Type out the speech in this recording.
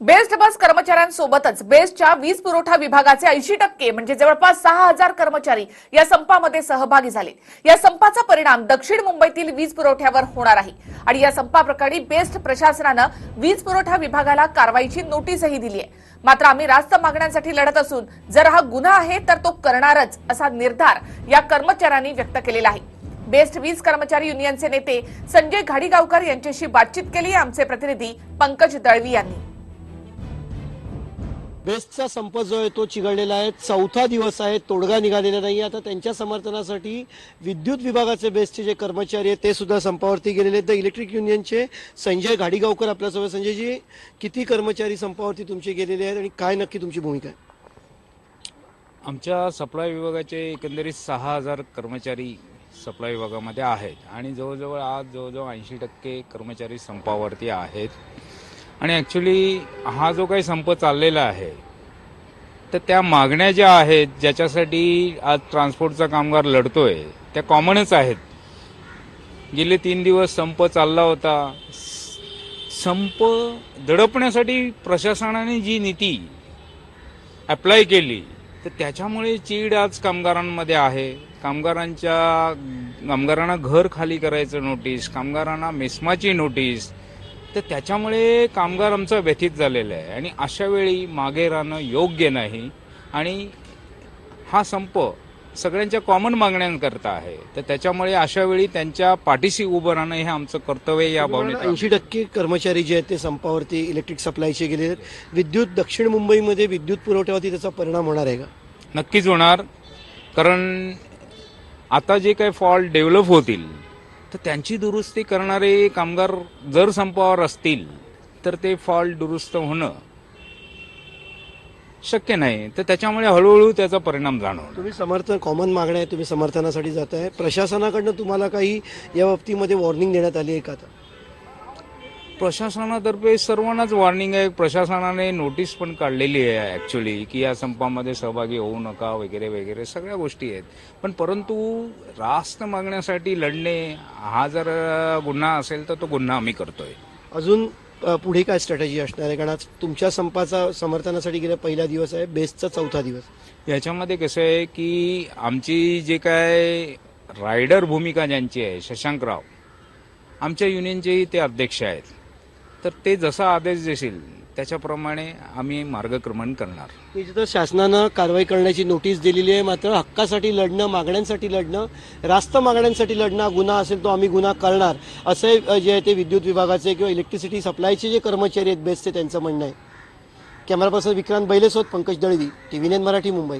Best बस कर्मचाऱ्यांसोबतच बेस्टच्या वीज पुरवठा विभागाचे ऐंशी टक्के म्हणजे जवळपास सहा हजार कर्मचारी या संपामध्ये सहभागी झाले. या संपाचा परिणाम दक्षिण मुंबईतील वीज पुरवठ्यावर होणार आहे. आणि या संपाप्रकरणी बेस्ट प्रशासनानं वीज पुरवठा विभागाला कारवाईची नोटीसही दिली आहे मात्र आम्ही रास्त मागण्यांसाठी लढत असून जर हा गुन्हा आहे तर तो करणारच असा निर्धार या कर्मचाऱ्यांनी व्यक्त केलेला आहे. बेस्ट वीज कर्मचारी युनियनचे नेते संजय घाडीगावकर यांच्याशी बातचीत केली आमचे प्रतिनिधी पंकज दळवी यांनी. बेस्टचा संप जो आहे तो चिघळलेला आहे. चौथा दिवस आहे. तोडगा निघालेला नाही आता त्यांच्या समर्थनासाठी विद्युत विभागाचे बेस्टचे जे कर्मचारी आहेत ते सुद्धा संपावरती गेलेले आहेत. द इलेक्ट्रिक युनियनचे संजय घाडीगावकर आपल्यासोबत संजयजी किती कर्मचारी संपावरती तुमचे गेलेले आहेत आणि काय नक्की तुमची भूमिका आहे? आमच्या सप्लाय विभागाचे एकंदरीत सहा हजार कर्मचारी सप्लाय विभागामध्ये आहेत. आणि जवळजवळ आज जवळजवळ ऐंशी टक्के कर्मचारी संपावरती आहेत. आणि ॲक्च्युली हा जो काही संप चाललेला आहे तर त्या मागण्या ज्या आहेत ज्याच्यासाठी आज ट्रान्सपोर्टचा कामगार लढतोय त्या कॉमनच आहेत. गेले तीन दिवस संप चालला होता. संप दडपण्यासाठी प्रशासनाने जी नीती अप्लाय केली तर त्याच्यामुळे चीड आज कामगारांमध्ये आहे. कामगारांच्या कामगारांना घर खाली करायचं नोटीस कामगारांना मेस्माची नोटीस तर त्याच्यामुळे कामगार आमचा व्यथित झालेला आहे. आणि अशा वेळी मागे राहणं योग्य नाही. आणि हा संप सगळ्यांच्या कॉमन मागण्यांकरता आहे. तर त्याच्यामुळे अशा वेळी त्यांच्या पाठीशी उभं राहणं हे आमचं कर्तव्य या भावनेत ऐंशी टक्के कर्मचारी जे आहेत ते संपावरती इलेक्ट्रिक सप्लायचे गेले आहेत. विद्युत दक्षिण मुंबईमध्ये विद्युत पुरवठ्यावरती त्याचा परिणाम होणार आहे का? नक्कीच होणार. कारण आता जे काही फॉल्ट डेव्हलप होतील तर त्यांची दुरुस्ती करणारे कामगार जर संपावर असतील तर ते फॉल्ट दुरुस्त होणं शक्य नाही. तर त्याच्यामुळे हळूहळू त्याचा परिणाम जाणवतो. तुम्ही समर्थन कॉमन मागण्या आहे तुम्ही समर्थनासाठी जात आहे प्रशासनाकडनं तुम्हाला काही या बाबतीमध्ये वॉर्निंग देण्यात आली आहे का प्रशासनातर्फे सर्वांनाच वॉर्निंग आहे. प्रशासनाने नोटीस पण काढलेली आहे ऍक्च्युली की या संपामध्ये सहभागी होऊ नका वगैरे वगैरे सगळ्या गोष्टी आहेत. पण परंतु रास्त मागण्यासाठी लढणे हा जर गुन्हा असेल तर तो गुन्हा आम्ही करतोय. अजून पुढे काय स्ट्रॅटेजी असणार आहे? कारण आज तुमच्या संपाचा समर्थनासाठी गेला पहिला दिवस आहे बेस्टचा चौथा दिवस. याच्यामध्ये कसं आहे की आमची जे काय रायडर भूमिका ज्यांची आहे शशांकराव आमच्या युनियनचेही ते अध्यक्ष आहेत. तर ते जसा आदेश देशील त्याच्याप्रमाणे आम्ही मार्गक्रमण करणार. इथं शासनानं कारवाई करण्याची नोटीस दिलेली आहे मात्र हक्कासाठी लढणं मागण्यांसाठी लढणं रास्त मागण्यांसाठी लढणं गुन्हा असेल तो आम्ही गुन्हा करणार असे जे आहे ते विद्युत विभागाचे किंवा इलेक्ट्रिसिटी सप्लायचे जे कर्मचारी आहेत बेस्टचे त्यांचं म्हणणं आहे. कॅमेरा पर्सन विक्रांत बैलेसोत पंकज दळवी टी व्ही मराठी मुंबई.